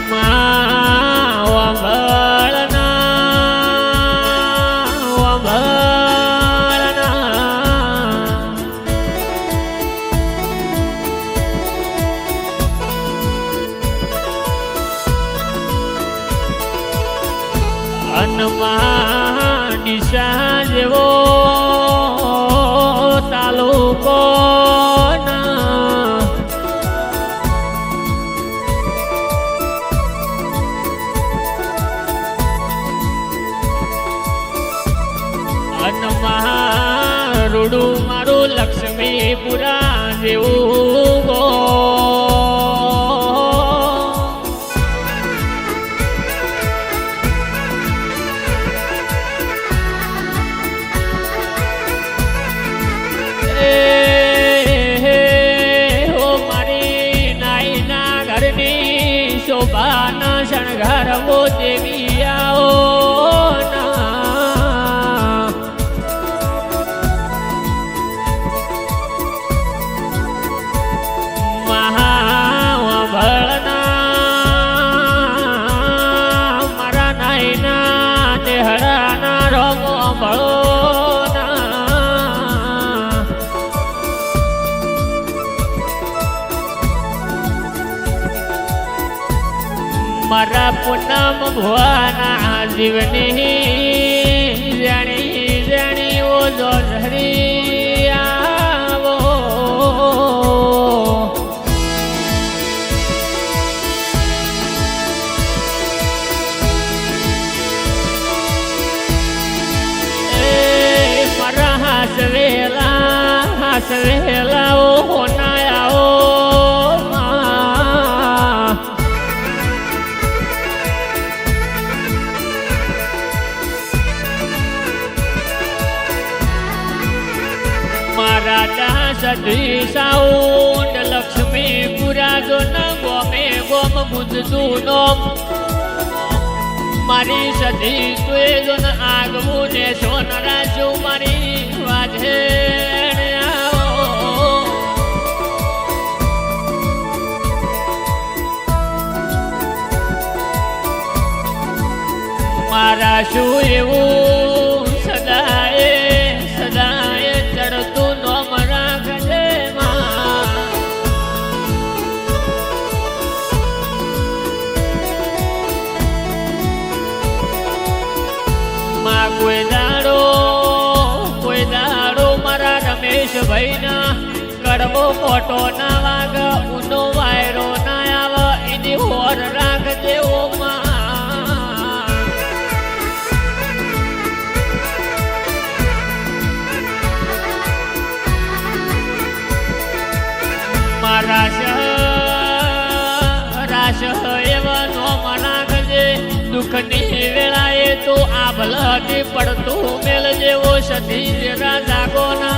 Mama અનમાં રૂડું મારું લક્ષ્મીપુરા જેવું શોભાના શણગારવો દેવી મારા પૂનમ ભુવાના જીવની જાણી જાણી ઓ જો ધરી આવો. એ મારા હાસવેલા હાસવેલા મારા દાસ સાઉન્ડ લક્ષ્મી પુરાજો ન ગોમે ગોમ ગુંજતું નોમ. મારી સધી તુએ જો ન આગવું ને સોન રાજુ મારી વાજે મારા શું એવું કોઈ દાડો મારા રમેશ ભાઈના કડવો મોટો ના વાગ ઊનો વાયરો ના આવ, એની હોર ઓ માં. મારા રાશ એવા નો મનાગજે દુઃખની વેળાએ તો આભલાથી પડતું મેલ જેવો સધી જરા જાગો ના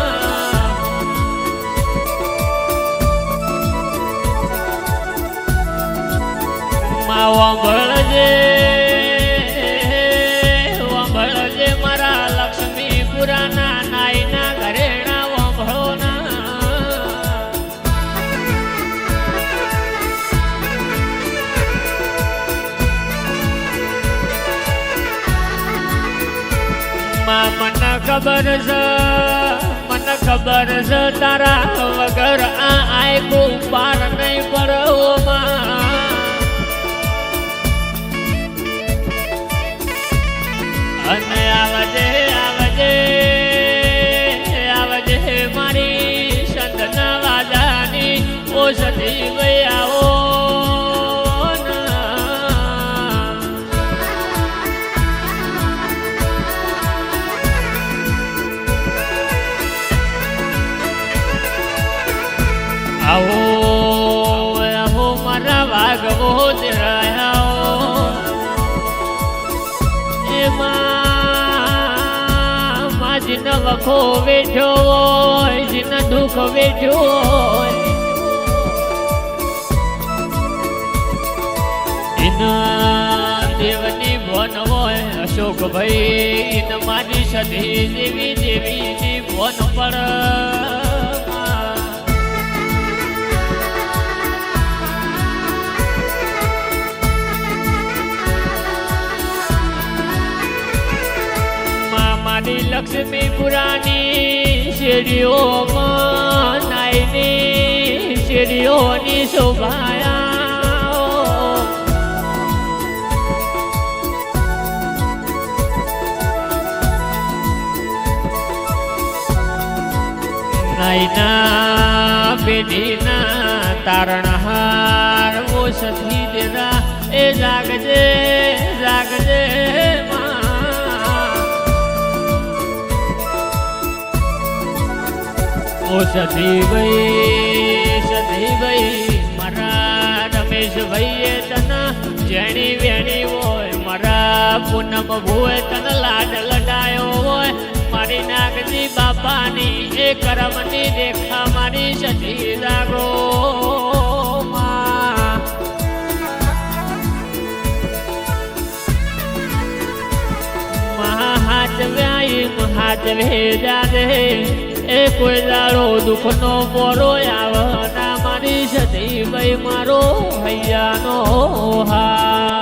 માં ખબર છે? મને ખબર છે તારા વગર આ પાર નહીં પડવો અને આવજે આવજે આવજે મારી સંતના વાદાની ઓ સતી આવો એમાં માજી ન વખો વેઠો હોય, જીન દુઃખ વેઠો હોય. દેવની ભોન હોય અશોક ભાઈ મારી સધી દેવી દેવીની ભોન પડ મારી લક્ષ્મી પુરાની શેરીઓમાં નાઈની શેરીઓની શોભાયા નાઈના પેઢીના તારણહાર ઓ સખી દેરા એ જાગજે જાગજે ઓ સતીભાઈ સતીભાઈ મારા રમેશ તન જેણી વેણી હોય મારા પૂનમ ભૂએ તન લાડ લડાયો હોય મારી નાગજી બાપાની એ કરમની રેખા મારી સતી જાગો માં મહાજવ્યાઈ ભેજા જાદે એ કોઈ દાડો દુઃખનો મોરો આવના મારી સતી ભાઈ મારો હૈયાનો હા